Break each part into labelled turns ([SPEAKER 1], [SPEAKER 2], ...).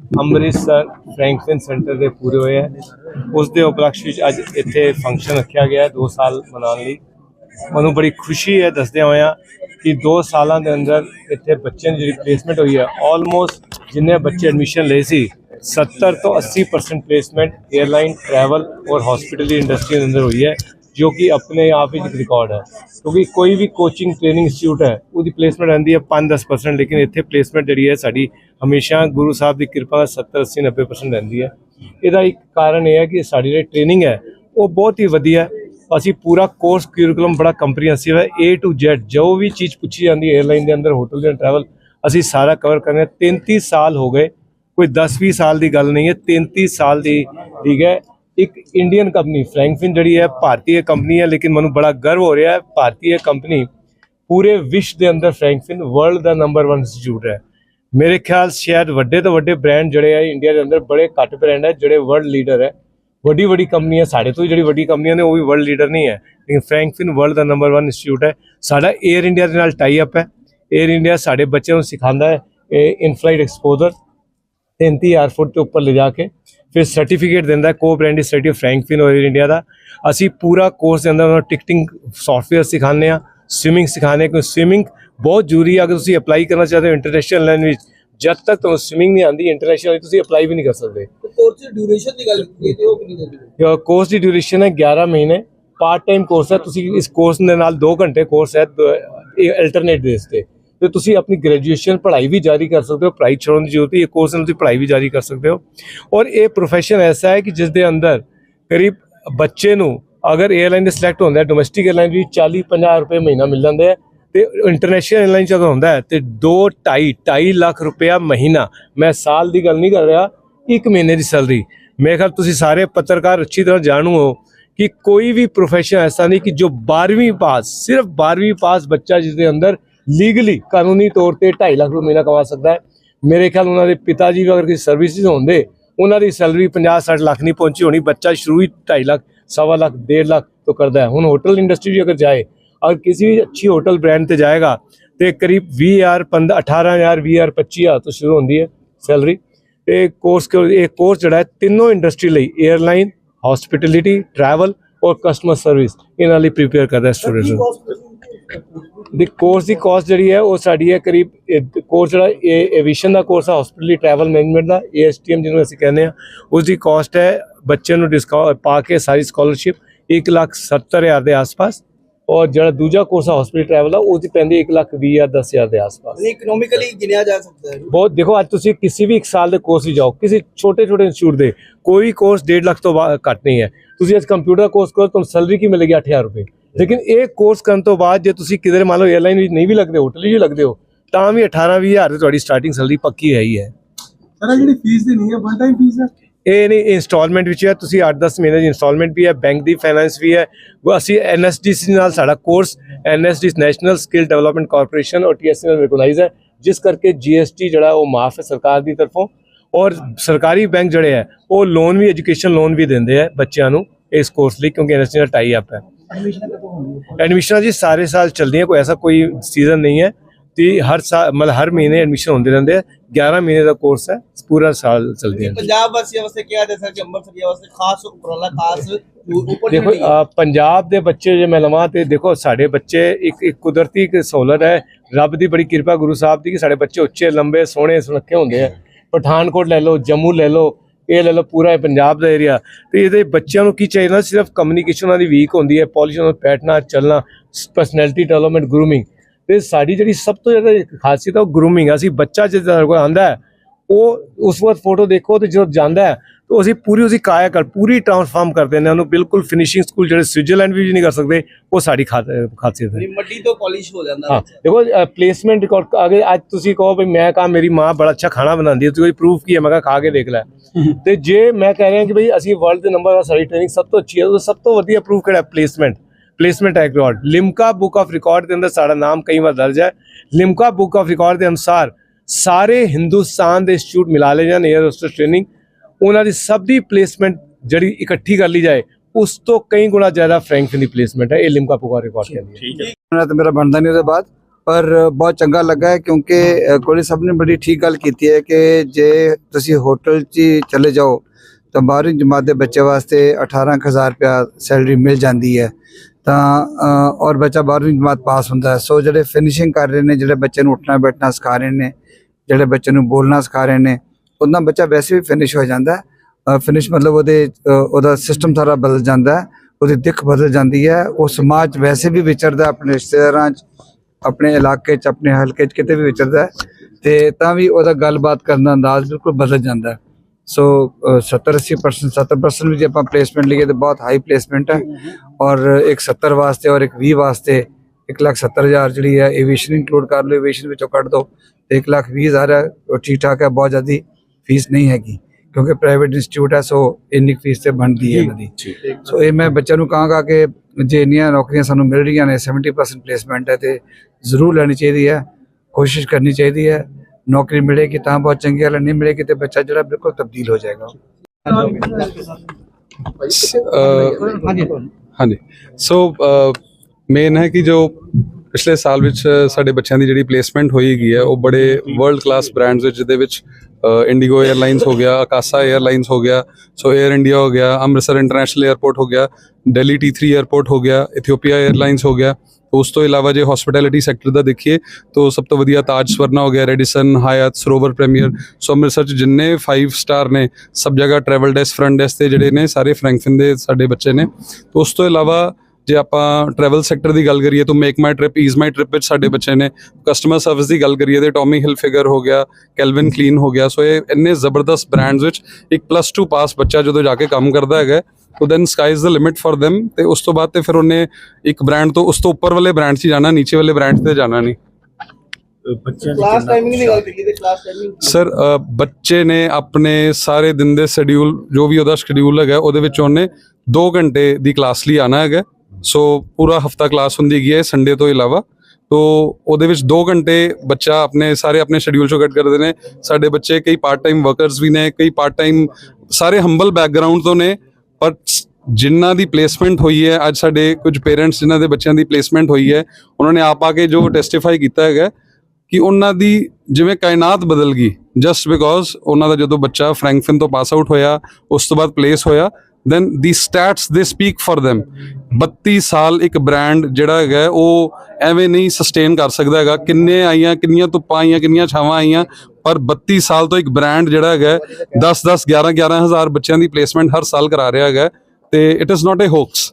[SPEAKER 1] Amritsar ਫ੍ਰੈਂਕਲਿਨ centre ਦੇ ਪੂਰੇ ਹੋਏ ਹੈ। ਉਸ ਦੇ ਉਪਲਕਸ਼ ਵਿੱਚ ਅੱਜ ਇੱਥੇ ਫੰਕਸ਼ਨ ਰੱਖਿਆ ਗਿਆ ਹੈ 2 ਸਾਲ ਮਨਾਉਣ ਲਈ। ਮੈਨੂੰ ਬੜੀ ਖੁਸ਼ੀ ਹੈ ਦੱਸਦਿਆਂ ਹੋਇਆਂ ਕਿ 2 ਸਾਲਾਂ ਦੇ ਅੰਦਰ ਇੱਥੇ ਬੱਚਿਆਂ ਦੀ ਜਿਹੜੀ ਪਲੇਸਮੈਂਟ ਹੋਈ ਹੈ ਆਲਮੋਸਟ ਜਿੰਨੇ ਬੱਚੇ ਐਡਮਿਸ਼ਨ ਲਏ ਸੀ 70 ਤੋਂ 80% ਪਲੇਸਮੈਂਟ 에ਅਰਲਾਈਨ ਟਰੈਵਲ ਔਰ ਹਸਪੀਟਲੀ ਇੰਡਸਟਰੀ ਦੇ ਅੰਦਰ ਹੋਈ ਹੈ। ਜੋ ਕਿ ਆਪਣੇ ਆਪ ਵਿੱਚ ਇੱਕ ਰਿਕਾਰਡ ਹੈ। ਕਿਉਂਕਿ ਕੋਈ ਵੀ ਕੋਚਿੰਗ ਟ੍ਰੇਨਿੰਗ ਇੰਸਟੀਚਿਊਟ ਹੈ, ਉਹਦੀ ਪਲੇਸਮੈਂਟ ਰਹਿੰਦੀ ਹੈ 5-10% ਲੇਕਿਨ ਇੱਥੇ ਪਲੇਸਮੈਂਟ ਜਿਹੜੀ ਹੈ ਸਾਡੀ ਹਮੇਸ਼ਾ ਗੁਰੂ ਸਾਹਿਬ ਦੀ ਕਿਰਪਾ ਨਾਲ 70 80 90% ਰਹਿੰਦੀ ਹੈ। ਇਹਦਾ ਇੱਕ ਕਾਰਨ ਇਹ ਹੈ ਕਿ ਸਾਡੀ ਜਿਹੜੀ ਟ੍ਰੇਨਿੰਗ ਹੈ, ਉਹ ਬਹੁਤ ਹੀ ਵਧੀਆ ਅਸੀਂ ਪੂਰਾ ਕੋਰਸ ਕਰਿਕੂਲਮ ਬੜਾ ਕੰਪਰੀਹੈਂਸਿਵ ਹੈ, A ਟੂ Z, ਜੋ ਵੀ ਚੀਜ਼ ਪੁੱਛੀ ਜਾਂਦੀ ਹੈ 에ਅਰਲਾਈਨ ਦੇ ਅੰਦਰ ਹੋਟਲ ਦੇ ਟਰੈਵਲ ਅਸੀਂ ਸਾਰਾ ਕਵਰ ਕਰਨੇ 33 ਸਾਲ ਹੋ ਗਏ, ਕੋਈ 10-20 ਸਾਲ ਦੀ ਗੱਲ ਨਹੀਂ ਹੈ 33 ਸਾਲ ਦੀ, ਠੀਕ ਹੈ। ਇੱਕ ਇੰਡੀਅਨ ਕੰਪਨੀ ਫ੍ਰੈਂਕਫਿਨ ਜਿਹੜੀ ਹੈ, ਭਾਰਤੀ ਕੰਪਨੀ ਹੈ, ਲੇਕਿਨ ਮੈਨੂੰ ਬੜਾ ਗਰਵ ਹੋ ਰਿਹਾ ਹੈ, ਭਾਰਤੀ ਕੰਪਨੀ ਪੂਰੇ ਵਿਸ਼ਵ ਦੇ ਅੰਦਰ ਫ੍ਰੈਂਕਫਿਨ ਵਰਲਡ ਦਾ ਨੰਬਰ 1 ਇੰਸਟੀਚਿਊਟ ਹੈ। ਮੇਰੇ ਖਿਆਲ ਸ਼ਾਇਦ ਵੱਡੇ ਤੋਂ ਵੱਡੇ ਬ੍ਰਾਂਡ ਜਿਹੜੇ ਆ ਇੰਡੀਆ ਦੇ ਅੰਦਰ ਬੜੇ ਘੱਟ ਬ੍ਰਾਂਡ ਹੈ, ਜਿਹੜੇ ਵਰਲਡ ਲੀਡਰ ਹੈ। ਵੱਡੀ ਵੱਡੀ ਕੰਪਨੀਆਂ ਸਾਡੇ ਤੋਂ ਵੀ ਜਿਹੜੀ ਵੱਡੀ ਕੰਪਨੀਆਂ ਨੇ ਉਹ ਵੀ ਵਰਲਡ ਲੀਡਰ ਨਹੀਂ ਹੈ। ਲੇਕਿਨ ਫ੍ਰੈਂਕਫਿਨ ਵਰਲਡ ਦਾ ਨੰਬਰ 1 ਇੰਸਟੀਚਿਊਟ ਹੈ। ਸਾਡਾ 에ਅਰ ਇੰਡੀਆ ਦੇ ਨਾਲ ਟਾਈ ਅਪ ਹੈ। 에ਅਰ ਇੰਡੀਆ ਸਾਡੇ ਬੱਚਿਆਂ ਨੂੰ ਸਿਖਾਉਂਦਾ ਹੈ ਇਨ ਫਲਾਈਟ ਐਕਸਪੋਜ਼ਰ 33000 ਫੁੱਟ ਤੋਂ ਉੱਪਰ ਲੈ ਜਾ ਕੇ ਫਿਰ ਸਰਟੀਫਿਕੇਟ ਦਿੰਦਾ ਕੋ ਬ੍ਰਾਂਡਡ ਸਰਟੀਫਿਕੇਟ ਫ੍ਰੈਂਕਫਿਨ ਔਰ ਇੰਡੀਆ ਦਾ। ਅਸੀਂ ਪੂਰਾ ਕੋਰਸ ਦੇ ਅੰਦਰ ਉਹਨਾਂ ਟਿਕਟਿੰਗ ਸੌਫਟਵੇਅਰ ਸਿਖਾਉਂਦੇ ਆ ਸਵਿਮਿੰਗ ਸਿਖਾਉਂਦੇ ਕਿਉਂਕਿ ਸਵਿਮਿੰਗ ਬਹੁਤ ਜ਼ਰੂਰੀ ਹੈ। ਅਗਰ ਤੁਸੀਂ ਅਪਲਾਈ ਕਰਨਾ ਚਾਹਦੇ ਹੋ ਇੰਟਰਨੈਸ਼ਨਲ ਲਾਈਨ ਵਿੱਚ ਜਦ ਤੱਕ ਤੁਹਾਨੂੰ ਸਵਿਮਿੰਗ ਨਹੀਂ ਆਉਂਦੀ ਇੰਟਰਨੈਸ਼ਨਲ ਤੁਸੀਂ ਅਪਲਾਈ ਵੀ ਨਹੀਂ ਕਰ ਸਕਦੇ।
[SPEAKER 2] ਕੋਰਸ ਦੀ ਡਿਊਰੇਸ਼ਨ ਦੀ ਗੱਲ ਕੀਤੀ ਤੇ ਉਹ ਕਿੰਨੀ ਦਿਨ ਦੀ
[SPEAKER 1] ਕੋਰਸ ਦੀ ਡਿਊਰੇਸ਼ਨ ਹੈ 11 ਮਹੀਨੇ। ਪਾਰਟ ਟਾਈਮ ਕੋਰਸ ਹੈ। ਤੁਸੀਂ ਇਸ ਕੋਰਸ ਦੇ ਨਾਲ 2 ਘੰਟੇ ਕੋਰਸ ਹੈ ਅਲਟਰਨੇਟ ਬੇਸ ਤੇ। ਤੇ ਤੁਸੀਂ ਆਪਣੀ ਗ੍ਰੈਜੂਏਸ਼ਨ ਪੜ੍ਹਾਈ ਵੀ ਜਾਰੀ ਕਰ ਸਕਦੇ ਹੋ, ਪੜ੍ਹਾਈ ਛੱਡਣ ਦੀ ਜ਼ਰੂਰਤ ਹੈ ਇਹ ਕੋਰਸ ਨਾਲ ਤੁਸੀਂ ਪੜ੍ਹਾਈ ਵੀ ਜਾਰੀ ਕਰ ਸਕਦੇ ਹੋ। ਔਰ ਇਹ profession ਐਸਾ ਹੈ ਕਿ ਜਿਸ ਦੇ ਅੰਦਰ ਕਰੀਬ ਬੱਚੇ ਨੂੰ ਅਗਰ 에ਅਰਲਾਈਨ ਦੇ ਸਿਲੈਕਟ ਹੁੰਦਾ ਹੈ ਡੋਮੈਸਟਿਕ 에ਅਰਲਾਈਨ ਵੀ 40 50 ਰੁਪਏ ਮਹੀਨਾ ਮਿਲ ਜਾਂਦੇ ਆ ਤੇ ਇੰਟਰਨੈਸ਼ਨਲ 에ਅਰਲਾਈਨ ਚ ਅਗਰ ਹੁੰਦਾ ਹੈ ਤੇ 2 2.5 2.5 ਲੱਖ ਰੁਪਇਆ ਮਹੀਨਾ। ਮੈਂ ਸਾਲ ਦੀ ਗੱਲ ਨਹੀਂ ਕਰ ਰਿਹਾ, ਇੱਕ ਮਹੀਨੇ ਦੀ ਸੈਲਰੀ। ਮੇਰੇ ਖਿਆਲ ਤੁਸੀਂ ਸਾਰੇ ਪੱਤਰਕਾਰ ਅੱਛੀ ਤਰ੍ਹਾਂ ਜਾਣੂ ਹੋ ਕਿ ਕੋਈ ਵੀ profession ਐਸਾ ਨਹੀਂ ਕਿ ਜੋ 12ਵੀਂ ਪਾਸ, ਸਿਰਫ 12ਵੀਂ ਪਾਸ ਬੱਚਾ ਜਿਸ ਦੇ ਅੰਦਰ ਲੀਗਲੀ ਕਾਨੂੰਨੀ ਤੌਰ ਤੇ 2.5 ਲੱਖ ਰੁਪਏ ਮਹੀਨਾ ਕਮਾ ਸਕਦਾ ਹੈ। ਮੇਰੇ ਖਿਆਲ ਉਹਨਾਂ ਦੇ ਪਿਤਾ ਜੀ ਵੀ ਅਗਰ ਕਿਸੇ ਸਰਵਿਸਿਜ਼ ਹੁੰਦੇ ਉਹਨਾਂ ਦੀ ਸੈਲਰੀ 50 60 ਲੱਖ ਨਹੀਂ ਪਹੁੰਚੀ ਹੋਣੀ ਬੱਚਾ ਸ਼ੁਰੂ ਹੀ 2.5 ਲੱਖ ਸਵਾ ਲੱਖ 1.5 ਲੱਖ ਤੋਂ ਕਰਦਾ ਹੈ। ਹੁਣ ਹੋਟਲ ਇੰਡਸਟਰੀ ਵੀ ਅਗਰ ਜਾਏ ਅਗਰ ਕਿਸੇ ਵੀ ਅੱਛੀ ਹੋਟਲ ਬ੍ਰਾਂਡ ਤੇ ਜਾਏਗਾ ਤੇ ਕਰੀਬ 20000 15 18000 20000 25000 ਤੋਂ ਸ਼ੁਰੂ ਹੁੰਦੀ ਹੈ ਸੈਲਰੀ ਤੇ ਕੋਰਸ ਇਹ ਕੋਰਸ ਜਿਹੜਾ ਹੈ ਤਿੰਨੋਂ ਇੰਡਸਟਰੀ ਲਈ 에ਅਰਲਾਈਨ ਹਸਪਿਟੈਲਿਟੀ ਟਰੈਵਲ ਔਰ ਕਸਟਮਰ ਸਰਵਿਸ ਇਹਨਾਂ ਲਈ ਪ੍ਰੀਪੇਅਰ ਕਰਦਾ ਸਟੂਡੈਂਟਸ ਨੂੰ। ਦੀ ਕੋਰਸ ਦੀ ਕਾਸਟ ਜਿਹੜੀ ਹੈ ਉਹ ਸਾਡੀ ਹੈ ਕਰੀਬ ਕੋਰਸ ਜਿਹੜਾ ਇਹ ਐਵੀਏਸ਼ਨ ਦਾ ਕੋਰਸ ਹੈ ਹਸਪੀਟਲੀ ਟਰੈਵਲ ਮੈਨੇਜਮੈਂਟ ਦਾ ਏਐਸਟੀਐਮ ਜਿਹਨੂੰ ਅਸੀਂ ਕਹਿੰਦੇ ਆ ਉਸ ਦੀ ਕਾਸਟ ਹੈ ਬੱਚੇ ਨੂੰ ਡਿਸਕਾਊਂਟ ਪਾ ਕੇ ਸਾਰੀ ਸਕਾਲਰਸ਼ਿਪ 170000 ਦੇ ਆਸ-ਪਾਸ ਔਰ ਜਿਹੜਾ ਦੂਜਾ ਕੋਰਸ ਹੈ ਹਸਪੀਟਲ ਟਰੈਵਲ ਦਾ ਉਹਦੀ ਪੈਂਦੀ 120000 10000 ਦੇ ਆਸ-ਪਾਸ।
[SPEAKER 2] ਨਹੀਂ ਇਕਨੋਮਿਕਲੀ ਗਿਣਿਆ ਜਾ ਸਕਦਾ ਹੈ।
[SPEAKER 1] ਬਹੁਤ ਦੇਖੋ ਅੱਜ ਤੁਸੀਂ ਕਿਸੇ ਵੀ ਇੱਕ ਸਾਲ ਦੇ ਕੋਰਸ ਹੀ ਜਾਓ ਕਿਸੇ ਛੋਟੇ ਛੋਟੇ ਇੰਸਟੀਚਿਊਟ ਦੇ ਕੋਈ ਕੋਰਸ 1.5 ਲੱਖ ਤੋਂ ਘੱਟ ਨਹੀਂ ਹੈ। ਤੁਸੀਂ ਅੱਜ ਕੰਪਿਊਟਰ ਕੋਰਸ ਕਰੋ ਤੁਹਾਨੂੰ ਸੈਲਰੀ ਕੀ ਮਿਲੇਗੀ? 8000 ਰੁਪਏ। ਲੇਕਿਨ ਇਹ ਕੋਰਸ ਕਰਨ ਤੋਂ ਬਾਅਦ ਜੇ ਤੁਸੀਂ ਕਿਧਰੇ ਮੰਨ ਲਓ 에ਅਰਲਾਈਨ ਵਿੱਚ ਨਹੀਂ ਵੀ ਲੱਗਦੇ ਹੋਟਲ ਵਿੱਚ ਲੱਗਦੇ ਹੋ ਤਾਂ ਵੀ 18 20000 ਦੀ ਤੁਹਾਡੀ ਸਟਾਰਟਿੰਗ ਸੈਲਰੀ ਪੱਕੀ ਹੈ ਹੀ ਹੈ।
[SPEAKER 3] ਸਰ ਜਿਹੜੀ ਫੀਸ ਦੀ ਨਹੀਂ ਹੈ ਵਨ ਟਾਈਮ ਫੀਸ ਹੈ?
[SPEAKER 1] ਇਹ ਨਹੀਂ ਇੰਸਟਾਲਮੈਂਟ ਵਿੱਚ ਹੈ ਤੁਸੀਂ 8-10 ਮਹੀਨੇ ਦੀ ਇੰਸਟਾਲਮੈਂਟ ਵੀ ਹੈ ਬੈਂਕ ਦੀ ਫਾਈਨੈਂਸ ਵੀ ਹੈ ਉਹ ਅਸੀਂ ਐਨਐਸਡੀਸੀ ਨਾਲ ਸਾਡਾ course NSD national skill development corporation ਔਰ ਟੀਐਸਸੀ ਨਾਲ ਰਿਕਗਨਾਈਜ਼ ਹੈ ਜਿਸ ਕਰਕੇ ਜੀਐਸਟੀ ਜਿਹੜਾ ਉਹ ਮਾਫ ਹੈ ਸਰਕਾਰ ਦੀ ਤਰਫੋਂ ਔਰ ਸਰਕਾਰੀ ਬੈਂਕ ਜਿਹੜੇ ਹੈ ਉਹ ਲੋਨ ਵੀ ਐਜੂਕੇਸ਼ਨ ਲੋਨ ਵੀ ਦਿੰਦੇ ਆ ਬੱਚਿਆਂ ਨੂੰ ਇਸ ਕੋਰਸ ਲਈ ਕਿਉਂਕਿ ਐਨਐਸਡੀ ਨਾਲ ਟਾਈ ਅਪ ਹੈ।
[SPEAKER 2] ਐਡਮਿਸ਼ਨ ਕਦੋਂ ਹੋਣੀ
[SPEAKER 1] ਐਡਮਿਸ਼ਨਾਂ ਜੀ ਸਾਰੇ ਸਾਲ ਚੱਲਦੀਆਂ ਕੋਈ ਐਸਾ ਕੋਈ ਸੀਜ਼ਨ ਨਹੀਂ ਹੈ। ਤੇ ਹਰ ਸਾਲ ਮਤਲਬ ਹਰ ਮਹੀਨੇ ਐਡਮਿਸ਼ਨ ਹੁੰਦੇ ਰਹਿੰਦੇ ਆ। 11 ਮਹੀਨੇ ਦਾ ਕੋਰਸ ਹੈ ਪੂਰਾ ਸਾਲ ਚੱਲਦੇ ਆ
[SPEAKER 2] ਪੰਜਾਬ ਵਾਸੀਆਂ ਵਾਸਤੇ ਕਿਹਾ ਜਾ ਸਕਦਾ ਕਿ ਅੰਮ੍ਰਿਤਸਰ ਵਾਸਤੇ ਖਾਸ ਉਪਰਾਲਾ ਖਾਸ
[SPEAKER 1] ਦੇਖੋ ਪੰਜਾਬ ਦੇ ਬੱਚੇ ਜੇ ਮੈਂ ਲਵਾਂ ਤੇ ਦੇਖੋ ਸਾਡੇ ਬੱਚੇ ਇੱਕ ਇੱਕ ਕੁਦਰਤੀ ਇੱਕ ਸਹੂਲਤ ਹੈ। ਰੱਬ ਦੀ ਬੜੀ ਕਿਰਪਾ ਗੁਰੂ ਸਾਹਿਬ ਦੀ ਕਿ ਸਾਡੇ ਬੱਚੇ ਉੱਚੇ ਲੰਬੇ ਸੋਹਣੇ ਸੁਨੱਖੇ ਹੁੰਦੇ ਆ। ਪਠਾਨਕੋਟ ਲੈ ਲਓ ਜੰਮੂ ਲੈ ਲਓ ਇਹ ਲੈ ਲਓ ਪੂਰਾ ਇਹ ਪੰਜਾਬ ਦਾ ਏਰੀਆ ਤੇ ਇਹਦੇ ਬੱਚਿਆਂ ਨੂੰ ਕੀ ਚਾਹੀਦਾ? ਸਿਰਫ ਕਮਿਊਨੀਕੇਸ਼ਨ ਉਹਨਾਂ ਦੀ ਵੀਕ ਹੁੰਦੀ ਹੈ ਪੋਲਿਸ਼ਨ ਨਾਲ ਬੈਠਣਾ ਚੱਲਣਾ ਪਰਸਨੈਲਿਟੀ ਡਿਵੈਲਪਮੈਂਟ ਗਰੂਮਿੰਗ ਤੇ ਸਾਡੀ ਜਿਹੜੀ ਸਭ ਤੋਂ ਜ਼ਿਆਦਾ ਖਾਸੀਅਤ ਹੈ ਉਹ ਗਰੂਮਿੰਗ ਅਸੀਂ ਬੱਚਾ ਜਦੋਂ ਕੋਲ ਆਂਦਾ ਹੈ ਉਹ ਉਸ ਵਕਤ ਫੋਟੋ ਦੇਖੋ ਤੇ ਜਦੋਂ ਜਾਂਦਾ ਹੈ ਤਾਂ ਅਸੀਂ ਪੂਰੀ ਉਸਦੀ ਕਾਇਆ ਕਰ ਪੂਰੀ ਟਰਾਂਸਫਾਰਮ ਕਰ ਦਿੰਦੇ ਹਾਂ। ਉਹਨੂੰ ਬਿਲਕੁਲ ਫਿਨਿਸ਼ਿੰਗ ਸਕੂਲ ਜਿਹੜੇ ਸਵਿਟਜ਼ਰਲੈਂਡ ਵੀ ਨਹੀਂ ਕਰ ਸਕਦੇ ਉਹ ਸਾਡੀ ਖਾਸੀਅਤ ਹੈ।
[SPEAKER 2] ਮੱਡੀ ਤੋਂ ਪਾਲਿਸ਼ ਹੋ ਜਾਂਦਾ
[SPEAKER 1] ਹਾਂ। ਦੇਖੋ ਪਲੇਸਮੈਂਟ ਰਿਕਾਰਡ ਅਗੇ ਅੱਜ ਤੁਸੀਂ ਕਹੋ ਵੀ ਮੈਂ ਕਹਾ ਮੇਰੀ ਮਾਂ ਬੜਾ ਅੱਛਾ ਖਾਣਾ ਬਣਾਉਂਦੀ ਹੈ ਤੁਸੀਂ ਕੋਈ ਪ੍ਰੂਫ ਕੀ ਹੈ? ਮੈਂ ਕਹਾ ਖਾ ਕੇ ਦੇਖ ਲੈ। ਤੇ ਜੇ ਮੈਂ ਕਹਿ ਰਿਹਾ ਕਿ ਭਈ ਅਸੀਂ ਵਰਲਡ ਦੇ ਨੰਬਰ ਸਾਡੀ ਟ੍ਰੇਨਿੰਗ ਸਭ ਤੋਂ ਅੱਛੀ ਹੈ ਤਾਂ ਸਭ ਤੋਂ ਵਧੀਆ ਪ੍ਰੂਫ ਕਿਹੜਾ placement placement record Limca book of record ਦੇ ਅੰਦਰ ਸਾਡਾ ਨਾਮ ਕਈ ਵਾਰ ਦਰਜ ਹੈ। ਲਿਮਕਾ ਬੁੱਕ ਆਫ ਰਿਕਾਰਡ ਦੇ ਅਨੁਸਾਰ ਸਾਰੇ ਹਿੰਦੁਸਤਾਨ ਦੇ ਇੰਸਟੀਚਿਊਟ ਮਿਲਾ ਲਏ ਜਾਣ 에ਅਰ ਹੋਸਟਸ ਟ੍ਰੇਨਿੰਗ ਉਹਨਾਂ ਦੀ ਸਭ ਦੀ ਪਲੇਸਮੈਂਟ ਜਿਹੜੀ ਇਕੱਠੀ ਕਰ ਲਈ ਜਾਏ ਉਸ ਤੋਂ ਕਈ ਗੁਣਾ ਜ਼ਿਆਦਾ ਫ੍ਰੈਂਕਫਿਨ ਦੀ ਪਲੇਸਮੈਂਟ ਹੈ ਇਹ ਲਿਮਕਾ ਬੁੱਕ ਆਫ ਰਿਕਾਰਡ ਕਹਿੰਦੀ ਹੈ।
[SPEAKER 4] ਨਾ ਤਾਂ ਮੇਰਾ ਬਣਦਾ ਨਹੀਂ ਉਹਦੇ ਬਾਅਦ। ਪਰ ਬਹੁਤ ਚੰਗਾ ਲੱਗਾ ਹੈ ਕਿਉਂਕਿ ਅ, ਕੋਹਲੀ ਸਾਹਿਬ ਨੇ ਬੜੀ ਠੀਕ ਗੱਲ ਕੀਤੀ ਹੈ ਕਿ ਜੇ ਤੁਸੀਂ ਹੋਟਲ 'ਚ ਹੀ ਚਲੇ ਜਾਓ ਤਾਂ 12ਵੀਂ ਜਮਾਤ ਦੇ ਬੱਚੇ ਵਾਸਤੇ 18000 ਰੁਪਇਆ ਸੈਲਰੀ ਮਿਲ ਜਾਂਦੀ ਹੈ। ਤਾਂ ਔਰ ਬੱਚਾ 12ਵੀਂ ਜਮਾਤ ਪਾਸ ਹੁੰਦਾ ਹੈ। ਸੋ ਜਿਹੜੇ ਫਿਨਿਸ਼ਿੰਗ ਕਰ ਰਹੇ ਨੇ ਜਿਹੜੇ ਬੱਚੇ ਨੂੰ ਉੱਠਣਾ ਬੈਠਣਾ ਸਿਖਾ ਰਹੇ ਨੇ ਜਿਹੜੇ ਬੱਚੇ ਨੂੰ ਬੋਲਣਾ ਸਿਖਾ ਰਹੇ ਨੇ ਉਹਨਾਂ ਬੱਚਾ ਵੈਸੇ ਵੀ ਫਿਨਿਸ਼ ਹੋ ਜਾਂਦਾ ਹੈ। ਫਿਨਿਸ਼ ਮਤਲਬ ਉਹਦੇ ਉਹਦਾ ਸਿਸਟਮ ਸਾਰਾ ਬਦਲ ਜਾਂਦਾ ਹੈ ਉਹਦੀ ਦਿੱਖ ਬਦਲ ਜਾਂਦੀ ਹੈ। ਉਹ ਸਮਾਜ 'ਚ ਵੈਸੇ ਵੀ ਵਿਚਰਦਾ ਆਪਣੇ ਰਿਸ਼ਤੇਦਾਰਾਂ 'ਚ ਆਪਣੇ ਇਲਾਕੇ 'ਚ ਆਪਣੇ ਹਲਕੇ 'ਚ ਕਿਤੇ ਵੀ ਵਿਚਰਦਾ ਹੈ ਤੇ ਤਾਂ ਵੀ ਉਹਦਾ ਗੱਲਬਾਤ ਕਰਨ ਦਾ ਅੰਦਾਜ਼ ਬਿਲਕੁਲ ਬਦਲ ਜਾਂਦਾ ਸੋ 70 80% 70% ਵੀ ਜੇ ਆਪਾਂ ਪਲੇਸਮੈਂਟ ਲਈਏ ਤਾਂ ਬਹੁਤ ਹਾਈ ਪਲੇਸਮੈਂਟ ਹੈ ਔਰ ਇੱਕ 70 ਵਾਸਤੇ ਔਰ ਇੱਕ 20 ਵਾਸਤੇ 170000 ਜਿਹੜੀ ਹੈ ਐਵੀਏਸ਼ਨ ਇਨਕਲੂਡ ਕਰ ਲਓ ਐਵੀਏਸ਼ਨ ਵਿੱਚੋਂ ਕੱਢ ਦੋ ਤੇ 120000 ਹੈ ਉਹ ਠੀਕ ਠਾਕ ਹੈ ਬਹੁਤ ਜ਼ਿਆਦੀ ਫੀਸ ਨਹੀਂ ਹੈਗੀ ਕਿਉਂਕਿ ਪ੍ਰਾਈਵੇਟ ਇੰਸਟੀਚਿਊਟ ਹੈ ਸੋ ਇੰਨੀ ਫੀਸ ਤੇ ਬਣਦੀ ਹੈ ਇਹਨਾਂ ਦੀ। ਸੋ ਇਹ ਮੈਂ ਬੱਚਿਆਂ ਨੂੰ ਕਹਾਂਗਾ ਕਿ ਜੇ ਇੰਨੀਆਂ ਨੌਕਰੀਆਂ ਸਾਨੂੰ ਮਿਲ ਰਹੀਆਂ ਨੇ 70% ਪਲੇਸਮੈਂਟ ਹੈ ਤੇ ਜ਼ਰੂਰ ਲੈਣੀ ਚਾਹੀਦੀ ਹੈ, ਕੋਸ਼ਿਸ਼ ਕਰਨੀ ਚਾਹੀਦੀ ਹੈ। ਨੌਕਰੀ ਮਿਲੇਗੀ ਤਾਂ ਬਹੁਤ ਚੰਗੀ ਗੱਲ ਨਹੀਂ ਮਿਲੇਗੀ ਤੇ ਬੱਚਾ ਜਿਹੜਾ ਬਿਲਕੁਲ ਤਬਦੀਲ ਹੋ ਜਾਏਗਾ।
[SPEAKER 5] ਹਾਂਜੀ। ਸੋ ਮੇਨ ਹੈ ਕਿ ਜੋ ਪਿਛਲੇ ਸਾਲ ਵਿੱਚ ਸਾਡੇ ਬੱਚਿਆਂ ਦੀ ਜਿਹੜੀ ਪਲੇਸਮੈਂਟ ਹੋਈ ਗਈ ਹੈ, ਉਹ ਬੜੇ ਵਰਲਡ ਕਲਾਸ ਬ੍ਰਾਂਡਸ ਵਿੱਚ, ਜਿਹਦੇ ਵਿੱਚ ਇੰਡੀਗੋ 에ਅਰਲਾਈਨਸ ਹੋ ਗਿਆ ਆਕਾਸ਼ਾ 에ਅਰਲਾਈਨਸ ਹੋ ਗਿਆ ਸੋ 에ਅਰ ਇੰਡੀਆ ਹੋ ਗਿਆ ਅੰਮ੍ਰਿਤਸਰ ਇੰਟਰਨੈਸ਼ਨਲ 에ਅਰਪੋਰਟ ਹੋ ਗਿਆ ਦਿੱਲੀ T3 에ਅਰਪੋਰਟ ਹੋ ਗਿਆ ਇਥੀਓਪੀਆ 에ਅਰਲਾਈਨਸ ਹੋ ਗਿਆ। ਉਸ ਤੋਂ ਇਲਾਵਾ ਜੇ ਹਸਪਿਟੈਲਿਟੀ ਸੈਕਟਰ ਦਾ ਦੇਖੀਏ, ਤਾਂ ਸਭ ਤੋਂ ਵਧੀਆ ਤਾਜ ਸਵਰਨਾ ਹੋ ਗਿਆ ਰੈਡੀਸਨ ਹਾਇਤ ਸਰੋਵਰ ਪ੍ਰੀਮੀਅਰ ਸੋ ਅੰਮ੍ਰਿਤਸਰ ਚ ਜਿੰਨੇ 5 ਸਟਾਰ ਨੇ, ਸਭ ਜਗ੍ਹਾ ਟਰੈਵਲ ਡੈਸ ਫਰੰਟ ਡੈਸ ਤੇ ਜਿਹੜੇ ਨੇ, ਸਾਰੇ ਫਰੈਂਕਸਨ ਦੇ ਸਾਡੇ ਬੱਚੇ ਨੇ। ਉਸ ਤੋਂ ਇਲਾਵਾ ਜੇ ਆਪਾਂ ਟਰੈਵਲ ਸੈਕਟਰ ਦੀ ਗੱਲ ਕਰੀਏ ਤਾਂ make my trip ease my trip ਵਿੱਚ ਸਾਡੇ ਬੱਚੇ ਨੇ ਕਸਟਮਰ ਸਰਵਿਸ ਦੀ ਗੱਲ ਕਰੀਏ ਤੇ ਟੌਮੀ ਹਿਲ ਫਿਗਰ ਹੋ ਗਿਆ ਕੈਲਵਿਨ ਕਲੀਨ ਹੋ ਗਿਆ ਸੋ ਇਹ ਇੰਨੇ ਜ਼ਬਰਦਸਤ ਬ੍ਰਾਂਡਸ ਵਿੱਚ ਇੱਕ ਪਲੱਸ 2 ਪਾਸ ਬੱਚਾ ਜਦੋਂ ਜਾ ਕੇ ਕੰਮ ਕਰਦਾ ਹੈਗਾ ਤਾਂ then sky is the limit for them ਤੇ ਉਸ ਤੋਂ ਬਾਅਦ ਤੇ ਫਿਰ ਉਹਨੇ ਇੱਕ ਬ੍ਰਾਂਡ ਤੋਂ ਉਸ ਤੋਂ ਉੱਪਰ ਵਾਲੇ ਬ੍ਰਾਂਡ 'ਚ ਹੀ ਜਾਣਾ ਨੀਚੇ ਵਾਲੇ ਬ੍ਰਾਂਡ ਤੇ ਜਾਣਾ ਨਹੀਂ।
[SPEAKER 2] ਕਲਾਸ ਟਾਈਮਿੰਗ ਦੀ ਗੱਲ ਕਰੀਏ ਤੇ ਕਲਾਸ ਟਾਈਮਿੰਗ
[SPEAKER 5] ਸਰ ਬੱਚੇ ਨੇ ਆਪਣੇ ਸਾਰੇ ਦਿਨ ਦੇ ਸ਼ਡਿਊਲ ਜੋ ਵੀ ਉਹਦਾ ਸ਼ਡਿਊਲ ਹੈਗਾ ਉਹਦੇ ਵਿੱਚ ਉਹਨੇ 2 ਘੰਟੇ ਦੀ ਕਲਾਸ ਲਈ ਆਣਾ ਹੈਗਾ। ਸੋ ਪੂਰਾ ਹਫਤਾ ਕਲਾਸ ਹੁੰਦੀ ਹੈਗੀ ਹੈ ਸੰਡੇ ਤੋਂ ਇਲਾਵਾ। ਤੋ ਉਹਦੇ ਵਿੱਚ 2 ਘੰਟੇ ਬੱਚਾ ਆਪਣੇ, ਸਾਰੇ ਆਪਣੇ ਸ਼ਡਿਊਲ ਚੋਂ ਕੱਟ ਕਰਦੇ ਨੇ। ਸਾਡੇ ਬੱਚੇ ਕਈ ਪਾਰਟ ਟਾਈਮ ਵਰਕਰਸ ਵੀ ਨੇ, ਕਈ ਪਾਰਟ ਟਾਈਮ ਸਾਰੇ ਹੰਬਲ ਬੈਕਗ੍ਰਾਉਂਡ ਤੋਂ ਨੇ। ਪਰ ਜਿਨ੍ਹਾਂ ਦੀ ਪਲੇਸਮੈਂਟ ਹੋਈ ਹੈ, ਅੱਜ ਸਾਡੇ ਕੁਝ ਪੇਰੈਂਟਸ ਜਿਨ੍ਹਾਂ ਦੇ ਬੱਚਿਆਂ ਦੀ ਪਲੇਸਮੈਂਟ ਹੋਈ ਹੈ, ਉਹਨਾਂ ਨੇ ਆਪ ਆ ਕੇ ਜੋ ਟੈਸਟੀਫਾਈ ਕੀਤਾ ਹੈਗਾ ਕਿ ਉਹਨਾਂ ਦੀ ਜਿਵੇਂ ਕਾਇਨਾਤ ਬਦਲ ਗਈ। ਜਸਟ ਬਿਕੋਜ਼ ਉਹਨਾਂ ਦਾ ਜਦੋਂ ਬੱਚਾ ਫ੍ਰੈਂਕਫਿਨ ਤੋਂ ਪਾਸ ਆਊਟ ਹੋਇਆ, ਉਸ ਤੋਂ ਬਾਅਦ ਪਲੇਸ ਹੋਇਆ then the stats they speak for them. 32 ਸਾਲ ਇੱਕ ਬ੍ਰਾਂਡ ਜਿਹੜਾ ਹੈਗਾ, ਉਹ ਐਵੇਂ ਨਹੀਂ ਸਸਟੇਨ ਕਰ ਸਕਦਾ ਹੈਗਾ। ਕਿੰਨੇ ਆਈਆਂ, ਕਿੰਨੀਆਂ ਧੁੱਪਾਂ ਆਈਆਂ, ਕਿੰਨੀਆਂ ਛਾਵਾਂ ਆਈਆਂ। ਪਰ 32 ਸਾਲ ਤੋਂ ਇੱਕ ਬ੍ਰਾਂਡ ਜਿਹੜਾ ਹੈਗਾ 10 10 11 11 ਹਜ਼ਾਰ ਬੱਚਿਆਂ ਦੀ ਪਲੇਸਮੈਂਟ ਹਰ ਸਾਲ ਕਰਾ ਰਿਹਾ ਹੈਗਾ। ਹੈ ਤੇ ਇਟ ਇਜ਼ ਨਾਟ ਅ ਹੋਕਸ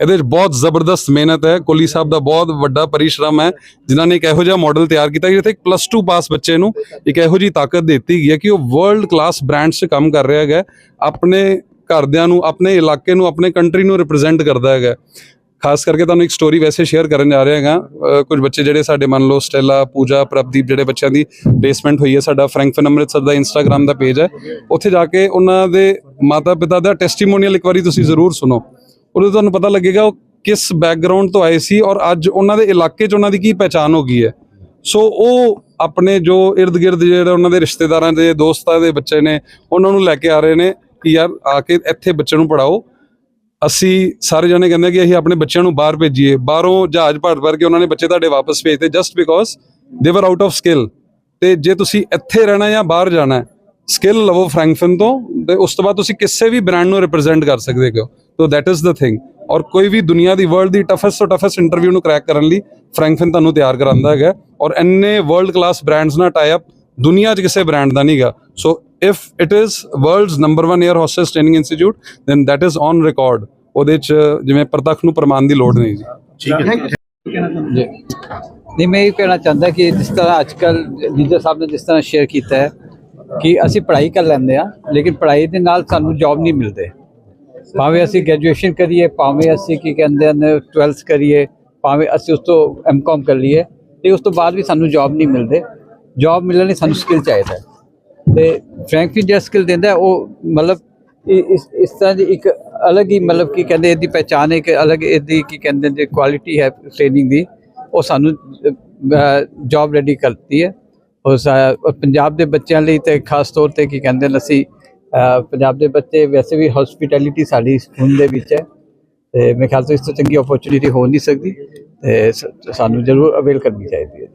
[SPEAKER 5] ਇਹਦੇ ਵਿੱਚ ਬਹੁਤ ਜ਼ਬਰਦਸਤ ਮਿਹਨਤ ਹੈ। ਕੋਲੀ ਸਾਹਿਬ ਦਾ ਬਹੁਤ ਵੱਡਾ ਪਰਿਸ਼ਰਮ ਹੈ। ਜਿਨ੍ਹਾਂ ਨੇ ਇੱਕ ਇਹੋ ਜਿਹਾ ਮਾਡਲ ਤਿਆਰ ਕੀਤਾ। ਜਿੱਥੇ ਇੱਕ ਪਲੱਸ 2 ਪਾਸ ਬੱਚੇ ਨੂੰ ਇੱਕ ਇਹੋ ਜਿਹੀ ਤਾਕਤ ਦਿੱਤੀ ਗਈ ਹੈ ਕਿ ਉਹ ਵਰਲਡ ਕਲਾਸ ਬ੍ਰਾਂਡਸ 'ਚ ਕੰਮ ਕਰ ਰਿਹਾ ਹੈਗਾ। ਆਪਣੇ ਘਰਦਿਆਂ ਨੂੰ, ਆਪਣੇ ਇਲਾਕੇ ਨੂੰ, ਆਪਣੇ ਕੰਟਰੀ ਨੂੰ ਰਿਪਰੈਜ਼ੈਂਟ ਕਰਦਾ ਹੈਗਾ। ਖਾਸ ਕਰਕੇ ਤੁਹਾਨੂੰ ਇੱਕ ਸਟੋਰੀ ਵੈਸੇ ਸ਼ੇਅਰ ਕਰਨ ਜਾ ਰਿਹਾ ਹੈਗਾ। ਕੁਝ ਬੱਚੇ ਜਿਹੜੇ ਸਾਡੇ ਮੰਨ ਲਓ ਸਟੈਲਾ, ਪੂਜਾ, ਪ੍ਰਭਦੀਪ ਜਿਹੜੇ ਬੱਚਿਆਂ ਦੀ ਪਲੇਸਮੈਂਟ ਹੋਈ ਹੈ, ਸਾਡਾ ਫਰੈਂਕਫਨ ਅੰਮ੍ਰਿਤਸਰ ਦਾ ਇੰਸਟਾਗ੍ਰam ਦਾ ਪੇਜ ਹੈ। ਉੱਥੇ ਜਾ ਕੇ ਉਹਨਾਂ ਦੇ ਮਾਤਾ ਪਿਤਾ ਦਾ ਟੈਸਟੀਮੋਨੀਅਲ ਇੱਕ ਵਾਰੀ ਤੁਸੀਂ ਜ਼ਰੂਰ ਸੁਣੋ। ਉਹਦੇ ਤੁਹਾਨੂੰ ਪਤਾ ਲੱਗੇਗਾ ਉਹ ਕਿਸ ਬੈਕਗ੍ਰਾਉਂਡ ਤੋਂ ਆਏ ਸੀ ਔਰ ਅੱਜ ਉਹਨਾਂ ਦੇ ਇਲਾਕੇ 'ਚ ਉਹਨਾਂ ਦੀ ਕੀ ਪਹਿਚਾਨ ਹੋ ਗਈ ਹੈ। ਸੋ ਉਹ ਆਪਣੇ ਜੋ ਇਰਦ ਗਿਰਦ ਜਿਹੜੇ ਉਹਨਾਂ ਦੇ ਰਿਸ਼ਤੇਦਾਰਾਂ ਦੇ ਦੋਸਤਾਂ ਦੇ ਬੱਚੇ ਨੇ, ਉਹਨਾਂ ਨੂੰ ਲੈ ਕੇ ਆ ਰਹੇ ਨੇ। ਕਿ ਯਾਰ ਆ ਕੇ ਇੱਥੇ ਬੱਚਿਆਂ ਨੂੰ ਪੜਾਓ ਅਸੀਂ ਸਾਰੇ ਜਣੇ ਕਹਿੰਦੇ ਕਿ ਅਸੀਂ ਆਪਣੇ ਬੱਚਿਆਂ ਨੂੰ ਬਾਹਰ ਭੇਜੀਏ। ਬਾਹਰੋਂ ਜਹਾਜ਼ ਭਰ ਭਰ ਕੇ ਉਹਨਾਂ ਨੇ ਬੱਚੇ ਤੁਹਾਡੇ ਵਾਪਸ ਭੇਜਦੇ ਜਸਟ ਬਿਕੋਜ਼ ਦੇ ਵਰ ਆਊਟ ਆਫ ਸਕਿੱਲ ਤੇ ਜੇ ਤੁਸੀਂ ਇੱਥੇ ਰਹਿਣਾ ਜਾਂ ਬਾਹਰ ਜਾਣਾ ਸਕਿੱਲ ਲਵੋ ਫ੍ਰੈਂਕਫਨ ਤੋਂ, ਤੇ ਉਸ ਤੋਂ ਬਾਅਦ ਤੁਸੀਂ ਕਿਸੇ ਵੀ ਬ੍ਰਾਂਡ ਨੂੰ ਰਿਪਰੈਜ਼ੈਂਟ ਕਰ ਸਕਦੇ ਹੋ। So that is the thing ਔਰ ਕੋਈ ਵੀ ਦੁਨੀਆ ਦੀ ਵਰਲਡ ਦੀ ਟਫੈਸਟ ਤੋਂ ਟਫੈਸਟ ਇੰਟਰਵਿਊ ਨੂੰ ਕ੍ਰੈਕ ਕਰਨ ਲਈ ਫ੍ਰੈਂਕਫਨ ਤੁਹਾਨੂੰ ਤਿਆਰ ਕਰਾਂਦਾ ਹੈਗਾ। ਔਰ ਇੰਨੇ ਵਰਲਡ ਕਲਾਸ ਬ੍ਰਾਂਡਸ ਨਾਲ ਟਾਈ ਅਪ ਦੁਨੀਆ 'ਚ ਕਿਸੇ ਬ੍ਰਾਂਡ ਦਾ ਨਹੀਂਗਾ। So if it is world's number 1 air hostess training institute then that is on record ਉਹਦੇ 'ਚ ਜਿਵੇਂ ਪ੍ਰਤੱਖ ਨੂੰ ਪ੍ਰਮਾਣ ਦੀ ਲੋੜ ਨਹੀਂ ਜੀ।
[SPEAKER 6] ਜੀ। ਨਹੀਂ ਮੈਂ ਇਹ ਕਹਿਣਾ ਚਾਹੁੰਦਾ ਕਿ ਜਿਸ ਤਰ੍ਹਾਂ ਅੱਜ ਕੱਲ ਲੀਡਰ ਸਾਹਿਬ ਨੇ ਜਿਸ ਤਰ੍ਹਾਂ ਸ਼ੇਅਰ ਕੀਤਾ ਹੈ ਕਿ ਅਸੀਂ ਪੜ੍ਹਾਈ ਕਰ ਲੈਂਦੇ ਆ ਲੇਕਿਨ ਪੜ੍ਹਾਈ ਦੇ ਨਾਲ ਸਾਨੂੰ ਜੌਬ ਨਹੀਂ ਮਿਲਦੇ। ਭਾਵੇਂ ਅਸੀਂ ਗ੍ਰੈਜੂਏਸ਼ਨ ਕਰੀਏ ਭਾਵੇਂ ਅਸੀਂ ਕੀ ਕਹਿੰਦੇ ਨੇ 12th ਕਰੀਏ ਭਾਵੇਂ ਅਸੀਂ ਉਸ ਤੋਂ ਐਮਕਾਮ ਕਰ ਲਈਏ ਤੇ ਉਸ ਤੋਂ ਬਾਅਦ ਵੀ ਸਾਨੂੰ ਜੌਬ ਨਹੀਂ ਮਿਲਦੇ। ਜੌਬ ਮਿਲਣ ਲਈ ਸਾਨੂੰ ਸਕਿੱਲ ਚਾਹੀਦਾ ਹੈ। ਤੇ ਫ੍ਰੈਂਕਲੀ ਜਿਹੜਾ ਸਕਿੱਲ ਦਿੰਦਾ ਉਹ ਮਤਲਬ ਇਸ ਇਸ ਤਰ੍ਹਾਂ ਦੀ ਇੱਕ ਅਲੱਗ ਹੀ ਮਤਲਬ ਕੀ ਕਹਿੰਦੇ ਇਹਦੀ ਪਹਿਚਾਨ ਇੱਕ ਅਲੱਗ ਇਹਦੀ ਕੀ ਕਹਿੰਦੇ ਨੇ ਕੁਆਲਿਟੀ ਹੈ ਟ੍ਰੇਨਿੰਗ ਦੀ, ਉਹ ਸਾਨੂੰ ਜੌਬ ਰੈਡੀ ਕਰਤੀ ਹੈ। ਔਰ ਪੰਜਾਬ ਦੇ ਬੱਚਿਆਂ ਲਈ ਤੇ ਖਾਸ ਤੌਰ ਤੇ ਕੀ ਕਹਿੰਦੇ ਨੇ ਅਸੀਂ ਪੰਜਾਬ ਦੇ ਬੱਚੇ ਵੈਸੇ ਵੀ ਹਸਪਿਟੈਲਿਟੀ ਸਾਡੀ ਸਕੂਲ ਦੇ ਵਿੱਚ ਹੈ। ਤੇ ਮੇਰੇ ਖਿਆਲ ਤੋਂ ਇਸ ਤੋਂ ਚੰਗੀ ਓਪਰਚੁਨਿਟੀ ਹੋ ਨਹੀਂ ਸਕਦੀ, ਤੇ ਸਾਨੂੰ ਜ਼ਰੂਰ ਅਵੇਲ ਕਰਨੀ ਚਾਹੀਦੀ ਹੈ।